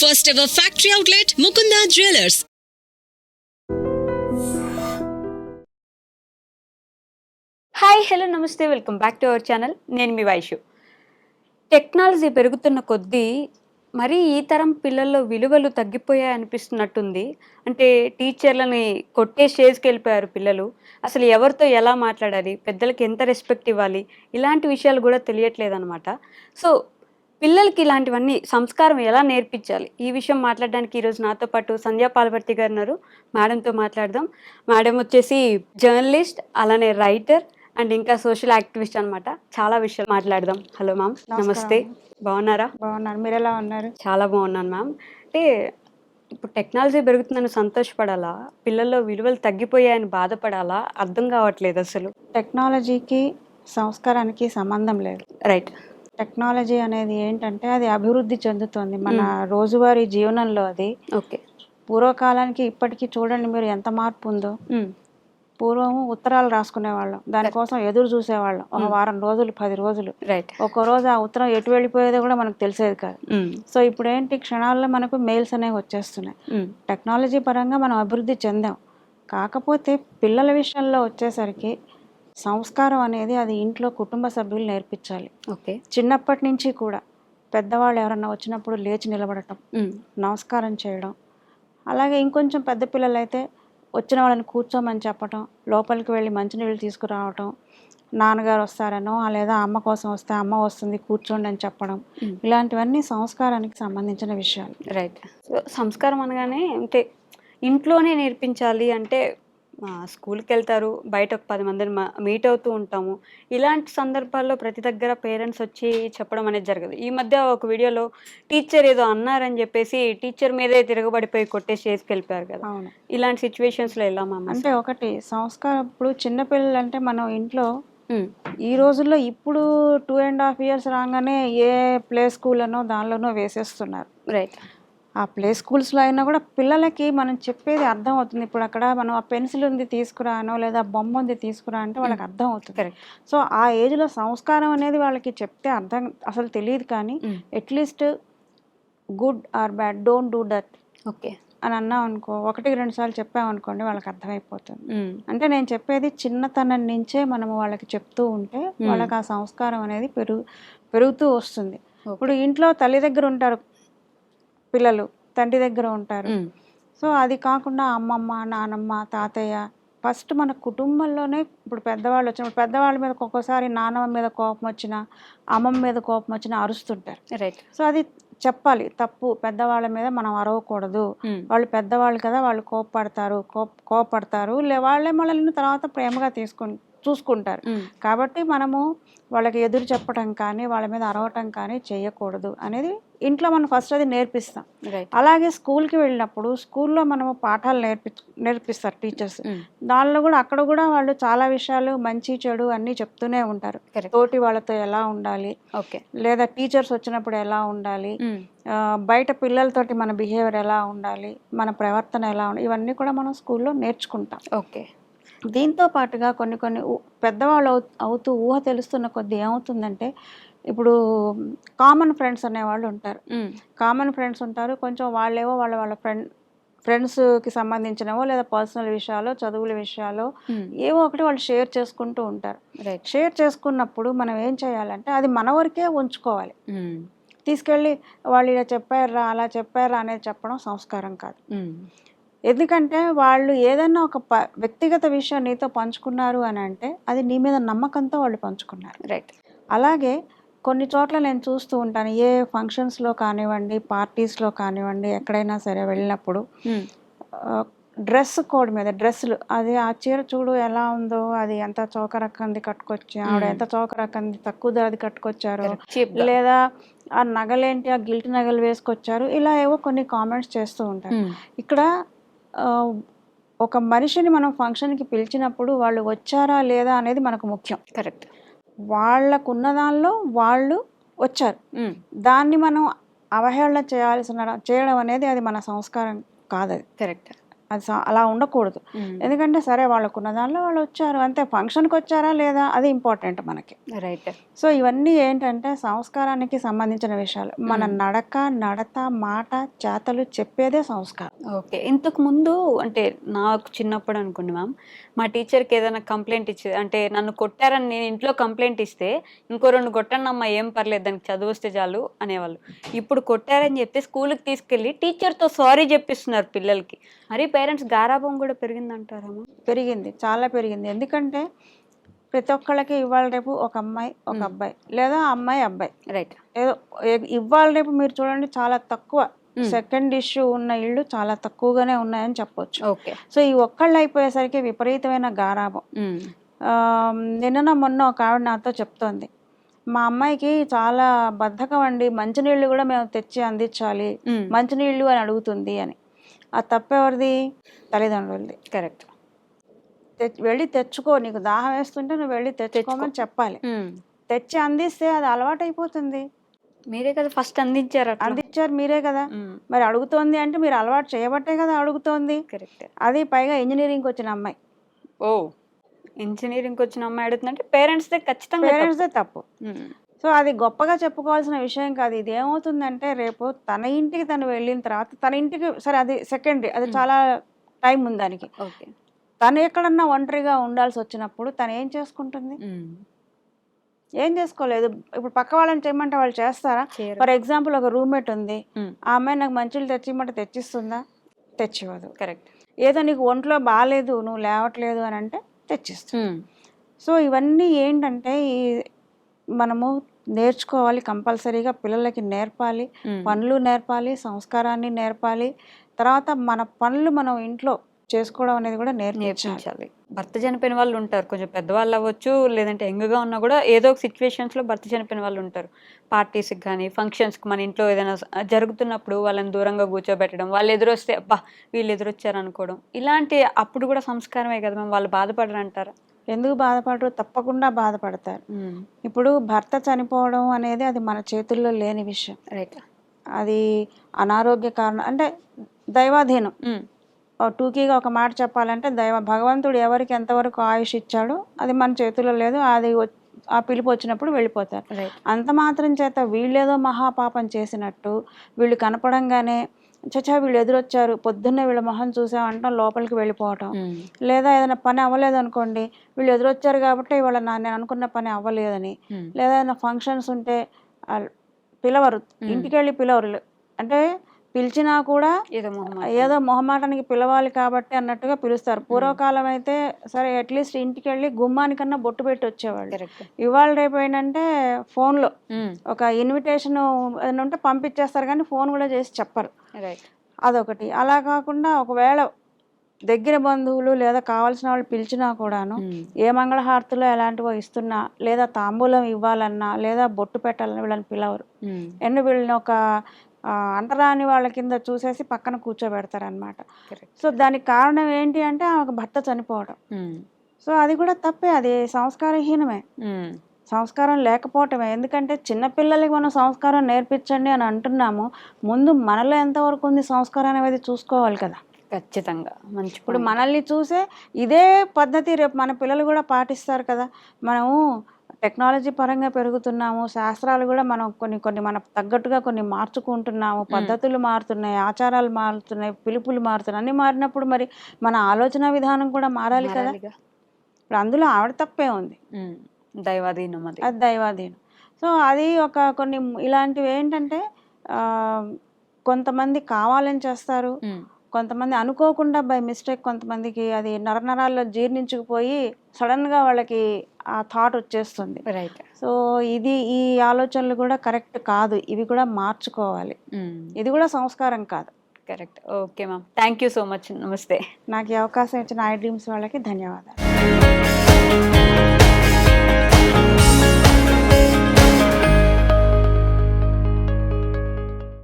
First ever factory outlet Mukunda jewellers hi hello నమస్తే welcome back to our channel నేను మీ Vaishu. Technology పెరుగుతున్న కొద్దీ మరి ఈ తరం పిల్లల్లో విలువలు తగ్గిపోయాయి అనిపిస్తున్నట్టుంది. అంటే టీచర్లని కొట్టే స్టేజ్కి వెళ్ళిపోయారు పిల్లలు. అసలు ఎవరితో ఎలా మాట్లాడాలి? పెద్దలకి ఎంత రెస్పెక్ట్ ఇవ్వాలి? ఇలాంటి విషయాలు కూడా తెలియట్లేదు అనమాట సో పిల్లలకి ఇలాంటివన్నీ సంస్కారం ఎలా నేర్పించాలి? ఈ విషయం మాట్లాడడానికి ఈరోజు నాతో పాటు సంధ్యా పాల్వర్తి గారు ఉన్నారు. మేడంతో మాట్లాడదాం. మేడం వచ్చేసి జర్నలిస్ట్ అలానే రైటర్ అండ్ ఇంకా సోషల్ యాక్టివిస్ట్ అన్నమాట. చాలా విషయాలు మాట్లాడదాం. Hello ma'am. నమస్తే. బాగున్నారా? బాగున్నాను. మీరు ఎలా ఉన్నారు? చాలా బాగున్నాను మ్యామ్. అంటే ఇప్పుడు టెక్నాలజీ పెరుగుతుందని సంతోషపడాలా? పిల్లల్లో విలువలు తగ్గిపోయాయని బాధపడాలా? అర్థం కావట్లేదు అసలు. టెక్నాలజీకి సంస్కారానికి సంబంధం లేదు. రైట్. టెక్నాలజీ అనేది ఏంటంటే అది అభివృద్ధి చెందుతుంది. మన రోజువారీ జీవనంలో అది. ఓకే. పూర్వకాలానికి ఇప్పటికీ చూడండి మీరు ఎంత మార్పు ఉందో. పూర్వం ఉత్తరాలు రాసుకునేవాళ్ళం. దానికోసం ఎదురు చూసేవాళ్ళం. ఒక వారం రోజులు పది రోజులు. రైట్ ఒక రోజు ఆ ఉత్తరం ఎటు వెళ్ళిపోయేదో కూడా మనకు తెలిసేది కాదు. సో ఇప్పుడు ఏంటి క్షణాల్లో మనకు మెయిల్స్ అనేవి వచ్చేస్తున్నాయి. టెక్నాలజీ పరంగా మనం అభివృద్ధి చెందాం. కాకపోతే పిల్లల విషయంలో వచ్చేసరికి సంస్కారం అనేది అది ఇంట్లో కుటుంబ సభ్యులు నేర్పించాలి. ఓకే. చిన్నప్పటి నుంచి కూడా పెద్దవాళ్ళు ఎవరన్నా వచ్చినప్పుడు లేచి నిలబడటం నమస్కారం చేయడం అలాగే ఇంకొంచెం పెద్ద పిల్లలైతే వచ్చిన వాళ్ళని కూర్చోమని చెప్పటం లోపలికి వెళ్ళి మంచినీళ్ళు తీసుకురావటం నాన్నగారు వస్తారనో లేదా అమ్మ కోసం వస్తే అమ్మ వస్తుంది కూర్చోండి అని చెప్పడం. ఇలాంటివన్నీ సంస్కారానికి సంబంధించిన విషయాలు. రైట్. సో సంస్కారం అనగానే అంటే ఇంట్లోనే నేర్పించాలి అంటే స్కూల్కి వెళ్తారు బయట ఒక పది మందిని మీట్ అవుతూ ఉంటాము. ఇలాంటి సందర్భాల్లో ప్రతి దగ్గర పేరెంట్స్ వచ్చి చెప్పడం అనేది జరగదు. ఈ మధ్య ఒక వీడియోలో టీచర్ ఏదో అన్నారని చెప్పేసి టీచర్ మీదే తిరగబడిపోయి కొట్టేసి చేసికి వెళ్ళిపోయారు కదా ఇలాంటి సిచ్యువేషన్స్లో ఎలా మ్యామ్ అంటే ఒకటి సంస్కారం ఇప్పుడు చిన్నపిల్లలు అంటే మనం ఇంట్లో ఈ రోజుల్లో ఇప్పుడు టూ అండ్ హాఫ్ ఇయర్స్ రాగానే ఏ ప్లే స్కూల్ అనో దానిలోనో వేసేస్తున్నారు. రైట్. ఆ ప్లే స్కూల్స్లో అయినా కూడా పిల్లలకి మనం చెప్పేది అర్థం అవుతుంది ఇప్పుడు అక్కడ మనం ఆ పెన్సిల్ ఉంది తీసుకురానో లేదా బొమ్మ ఉంది తీసుకురా అంటే వాళ్ళకి అర్థం అవుతుంది సో ఆ ఏజ్లో సంస్కారం అనేది వాళ్ళకి చెప్తే అర్థం అసలు తెలియదు కానీ at least good or bad don't do that okay. అని అన్నాం అనుకో ఒకటి రెండు సార్లు చెప్పామనుకోండి వాళ్ళకి అర్థమైపోతుంది. అంటే నేను చెప్పేది చిన్నతనం నుంచే మనము వాళ్ళకి చెప్తూ ఉంటే వాళ్ళకి ఆ సంస్కారం అనేది పెరుగు పెరుగుతూ వస్తుంది. ఇప్పుడు ఇంట్లో తల్లి దగ్గర ఉంటారు పిల్లలు తండ్రి దగ్గర ఉంటారు. సో అది కాకుండా అమ్మమ్మ నానమ్మ తాతయ్య ఫస్ట్ మన కుటుంబంలోనే ఇప్పుడు పెద్దవాళ్ళు వచ్చినప్పుడు పెద్దవాళ్ళ మీద ఒక్కొక్కసారి నానమ్మ మీద కోపం వచ్చినా అమ్మమ్మ మీద కోపం వచ్చినా అరుస్తుంటారు. రైట్ సో అది చెప్పాలి. తప్పు పెద్దవాళ్ళ మీద మనం అరవకూడదు. వాళ్ళు పెద్దవాళ్ళు కదా వాళ్ళు కోపపడతారు కోప కోపడతారు. లే వాళ్ళే మనల్ని తర్వాత ప్రేమగా తీసుకు చూసుకుంటారు. కాబట్టి మనము వాళ్ళకి ఎదురు చెప్పడం కానీ వాళ్ళ మీద అరవటం కానీ చేయకూడదు అనేది ఇంట్లో మనం ఫస్ట్ అది నేర్పిస్తాం. అలాగే స్కూల్కి వెళ్ళినప్పుడు స్కూల్లో మనము పాఠాలు నేర్పి నేర్పిస్తారు టీచర్స్. దానిలో కూడా అక్కడ కూడా వాళ్ళు చాలా విషయాలు మంచి చెడు అన్నీ చెప్తూనే ఉంటారు. తోటి వాళ్ళతో ఎలా ఉండాలి? ఓకే. లేదా టీచర్స్ వచ్చినప్పుడు ఎలా ఉండాలి? బయట పిల్లలతోటి మన బిహేవియర్ ఎలా ఉండాలి? మన ప్రవర్తన ఎలా ఉండాలి? ఇవన్నీ కూడా మనం స్కూల్లో నేర్చుకుంటాం. ఓకే. దీంతో పాటుగా కొన్ని కొన్ని పెద్దవాళ్ళు అవు- అవుతూ ఊహ తెలుస్తున్న కొద్ది ఏమవుతుందంటే ఇప్పుడు కామన్ ఫ్రెండ్స్ అనేవాళ్ళు ఉంటారు. కామన్ ఫ్రెండ్స్ ఉంటారు. కొంచెం వాళ్ళేవో వాళ్ళ వాళ్ళ ఫ్రెండ్ ఫ్రెండ్స్కి సంబంధించినవో లేదా పర్సనల్ విషయాలు చదువుల విషయాలు ఏవో ఒకటి వాళ్ళు షేర్ చేసుకుంటూ ఉంటారు. రైట్ షేర్ చేసుకున్నప్పుడు మనం ఏం చేయాలంటే అది మన వరకే ఉంచుకోవాలి. తీసుకెళ్ళి వాళ్ళు ఇలా చెప్పారా అలా చెప్పారా అనేది చెప్పడం సంస్కారం కాదు. ఎందుకంటే వాళ్ళు ఏదైనా ఒక ప వ్యక్తిగత విషయం నీతో పంచుకున్నారు అని అంటే అది నీ మీద నమ్మకంతో వాళ్ళు పంచుకున్నారు. రైట్ అలాగే కొన్ని చోట్ల నేను చూస్తూ ఉంటాను ఏ ఫంక్షన్స్లో కానివ్వండి పార్టీస్లో కానివ్వండి ఎక్కడైనా సరే వెళ్ళినప్పుడు డ్రెస్ కోడ్ మీద డ్రెస్సులు అది ఆ చీర చూడు ఎలా ఉందో అది ఎంత చౌక రకంది కట్టుకొచ్చి ఆవిడ ఎంత చౌక రకంది తక్కువ ధరది కట్టుకొచ్చారో లేదా ఆ నగలేంటి ఆ గిల్ట్ నగలు వేసుకొచ్చారు ఇలా ఏవో కొన్ని కామెంట్స్ చేస్తూ ఉంటారు ఇక్కడ ఆ, ఒక మనిషిని మనం ఫంక్షన్కి పిలిచినప్పుడు వాళ్ళు వచ్చారా లేదా అనేది మనకు ముఖ్యం. కరెక్ట్. వాళ్ళకున్న దానిలో వాళ్ళు వచ్చారు. దాన్ని మనం అవహేళన చేయాల్సిన చేయడం అనేది అది మన సంస్కారం కాదు అది కరెక్ట్. అది అలా ఉండకూడదు. ఎందుకంటే సరే వాళ్ళకున్న దానిలో వాళ్ళు వచ్చారు. అంతే. ఫంక్షన్కి వచ్చారా లేదా? అది ఇంపార్టెంట్ మనకి. రైట్. సో ఇవన్నీ ఏంటంటే సంస్కారానికి సంబంధించిన విషయాలు. మన నడక నడత మాట చేతలు చెప్పేదే సంస్కారం. ఓకే. ఇంతకు ముందు అంటే నాకు చిన్నప్పుడు అనుకోండి మ్యామ్ మా టీచర్కి ఏదైనా కంప్లైంట్ ఇచ్చేది అంటే నన్ను కొట్టారని నేను ఇంట్లో కంప్లైంట్ ఇస్తే ఇంకో రెండు కొట్టండి అమ్మా ఏం పర్లేదు దానికి చదువు వస్తే చాలు అనేవాళ్ళు. ఇప్పుడు కొట్టారని చెప్తే స్కూల్కి తీసుకెళ్ళి టీచర్తో సారీ చెప్పిస్తున్నారు పిల్లలకి. మరి పేరెంట్స్ గారాభం కూడా పెరిగిందంటారమ్మా పెరిగింది చాలా పెరిగింది. ఎందుకంటే ప్రతి ఒక్కళ్ళకి ఇవాళ రేపు ఒక అమ్మాయి ఒక. అబ్బాయి లేదా అమ్మాయి అబ్బాయి. రైట్. ఏదో ఇవాళ రేపు మీరు చూడండి చాలా తక్కువ. సెకండ్ ఇష్యూ ఉన్న ఇళ్ళు చాలా తక్కువగానే ఉన్నాయని చెప్పొచ్చు. ఓకే. సో ఈ ఒక్కళ్ళు అయిపోయేసరికి విపరీతమైన గారాబం ఆ, నిన్న మొన్న ఒక ఆవిడ నాతో చెప్తోంది. మా అమ్మాయికి చాలా బద్ధకం అండి మంచినీళ్ళు కూడా మేము తెచ్చి అందించాలి మంచినీళ్ళు అని అడుగుతుంది అని. ఆ తప్పెవరిది తల్లిదండ్రులది. కరెక్ట్. వెళ్ళి తెచ్చుకో. నీకు దాహం వేస్తుంటే నువ్వు వెళ్ళి తెచ్చుకోమని చెప్పాలి. తెచ్చి అందిస్తే అది అలవాటు అయిపోతుంది మీరే కదా ఫస్ట్ అందించారు అందించారు మీరే కదా. మరి అడుగుతోంది అంటే మీరు అలవాటు చేయబట్టే కదా అడుగుతోంది. కరెక్ట్. అది పైగా ఇంజనీరింగ్కి వచ్చిన అమ్మాయి. ఓ! ఇంజనీరింగ్ వచ్చిన అమ్మాయి అడుగుతుందంటే పేరెంట్స్ ఖచ్చితంగా తప్పు. పేరెంట్స్దే తప్పు. సో అది గొప్పగా చెప్పుకోవాల్సిన విషయం కాదు. ఇది ఏమవుతుందంటే రేపు తన ఇంటికి తను వెళ్ళిన తర్వాత తన ఇంటికి సరే అది సెకండరీ అది. చాలా టైం ఉంది దానికి. ఓకే. తను ఎక్కడన్నా ఒంటరిగా ఉండాల్సి వచ్చినప్పుడు తను ఏం చేసుకుంటుంది. ఏం చేసుకోలేదు. ఇప్పుడు పక్క వాళ్ళని చేయమంటే వాళ్ళు చేస్తారా. ఫర్ ఎగ్జాంపుల్ ఒక రూమ్మేట్ ఉంది. ఆ అమ్మాయి నాకు మంచిలు తెచ్చిమంటే తెచ్చిస్తుందా? తెచ్చివ్వదు. కరెక్ట్. ఏదో నీకు ఒంట్లో బాగాలేదు నువ్వు లేవట్లేదు అని అంటే తెచ్చిస్తుంది. సో ఇవన్నీ ఏంటంటే ఈ మనము నేర్చుకోవాలి కంపల్సరీగా పిల్లలకి నేర్పాలి. పనులు నేర్పాలి సంస్కారాన్ని నేర్పాలి. తర్వాత మన పనులు మనం ఇంట్లో చేసుకోవడం అనేది కూడా నేర్పించాలి. భర్త చనిపోయిన వాళ్ళు ఉంటారు. కొంచెం పెద్దవాళ్ళు అవ్వచ్చు లేదంటే యంగ్గా ఉన్నా కూడా ఏదో ఒక situations లో భర్త చనిపోయిన వాళ్ళు ఉంటారు. పార్టీస్కి కానీ ఫంక్షన్స్కి మన ఇంట్లో ఏదైనా జరుగుతున్నప్పుడు వాళ్ళని దూరంగా కూర్చోబెట్టడం వాళ్ళు ఎదురొస్తే అబ్బా వీళ్ళు ఎదురొచ్చారు అనుకోవడం ఇలాంటి అప్పుడు కూడా సంస్కారమే కదా మేము వాళ్ళు బాధపడరు అంటారా ఎందుకు బాధపడరు? తప్పకుండా బాధపడతారు. ఇప్పుడు భర్త చనిపోవడం అనేది అది మన చేతుల్లో లేని విషయం. రైట్ అది అనారోగ్య కారణం. అంటే దైవాధీనం. టూకీగా ఒక మాట చెప్పాలంటే దైవ భగవంతుడు ఎవరికి ఎంతవరకు ఆయుష్ ఇచ్చాడో అది మన చేతుల్లో లేదు. అది ఆ పిలుపు వచ్చినప్పుడు వెళ్ళిపోతారు. అంత మాత్రం చేత వీళ్ళేదో మహాపాపం చేసినట్టు వీళ్ళు కనపడంగానే చచ్చా వీళ్ళు ఎదురొచ్చారు పొద్దున్నే వీళ్ళ మొహం చూసామంటాం లోపలికి వెళ్ళిపోవటం. లేదా ఏదైనా పని అవ్వలేదు అనుకోండి వీళ్ళు ఎదురొచ్చారు కాబట్టి ఇవాళ నా నేను అనుకున్న పని అవ్వలేదని. లేదా ఏదైనా ఫంక్షన్స్ ఉంటే పిలవరు. ఇంటికి వెళ్ళి పిలవరు. అంటే పిలిచినా కూడా ఏదో మొహమాట. ఏదో మొహమాటానికి పిలవాలి కాబట్టి అన్నట్టుగా పిలుస్తారు. పూర్వకాలం అయితే సరే అట్లీస్ట్ ఇంటికి వెళ్ళి గుమ్మానికన్నా బొట్టు పెట్టి వచ్చేవాళ్ళు. ఇవాళ రేపు ఏంటంటే ఫోన్లో. ఒక ఇన్విటేషన్ ఏదైనా ఉంటే పంపించేస్తారు కానీ ఫోన్ కూడా చేసి చెప్పరు. అదొకటి. అలా కాకుండా ఒకవేళ దగ్గర బంధువులు లేదా కావాల్సిన వాళ్ళు పిలిచినా కూడాను ఏ మంగళహారతిలో ఎలాంటివో ఇస్తున్నా లేదా తాంబూలం ఇవ్వాలన్నా లేదా బొట్టు పెట్టాలన్నా వీళ్ళని పిలవరు. అండ్ వీళ్ళని ఒక అంటరాని వాళ్ళ కింద చూసేసి పక్కన కూర్చోబెడతారనమాట సో దానికి కారణం ఏంటి అంటే ఆమెకు భర్త చనిపోవడం. సో అది కూడా తప్పే అది సంస్కారహీనమే. సంస్కారం లేకపోవటమే. ఎందుకంటే చిన్నపిల్లలకి మనం సంస్కారం నేర్పించండి అని అంటున్నాము. ముందు మనలో ఎంతవరకు ఉంది సంస్కారం అనేది చూసుకోవాలి కదా. ఖచ్చితంగా. మంచి ఇప్పుడు. మనల్ని చూసే ఇదే పద్ధతి రేపు మన పిల్లలు కూడా పాటిస్తారు కదా. మనము టెక్నాలజీ పరంగా పెరుగుతున్నాము శాస్త్రాలు కూడా మనం కొన్ని కొన్ని మన తగ్గట్టుగా కొన్ని మార్చుకుంటున్నాము పద్ధతులు మారుతున్నాయి ఆచారాలు మారుతున్నాయి పిలుపులు మారుతున్నాయి అన్ని మారినప్పుడు మరి మన ఆలోచన విధానం కూడా మారాలి కదా. ఇప్పుడు అందులో ఆవిడ తప్పే ఉంది. దైవాధీనం అది అది దైవాధీనం సో అది ఒక కొన్ని ఇలాంటివి ఏంటంటే కొంతమంది కావాలని చేస్తారు. కొంతమంది అనుకోకుండా బై మిస్టేక్ కొంతమందికి అది నరనరాల్లో జీర్ణించుకుపోయి సడన్గా వాళ్ళకి ఆ థాట్ వచ్చేస్తుంది. రైట్ సో ఇది ఈ ఆలోచనలు కూడా కరెక్ట్ కాదు. ఇవి కూడా మార్చుకోవాలి. ఉమ్. ఇది కూడా సంస్కారం కాదు. Correct okay ma'am thank you so much నమస్తే నాకు ఈ అవకాశం ఇచ్చిన ఐ డ్రీమ్స్ వాళ్ళకి ధన్యవాదాలు.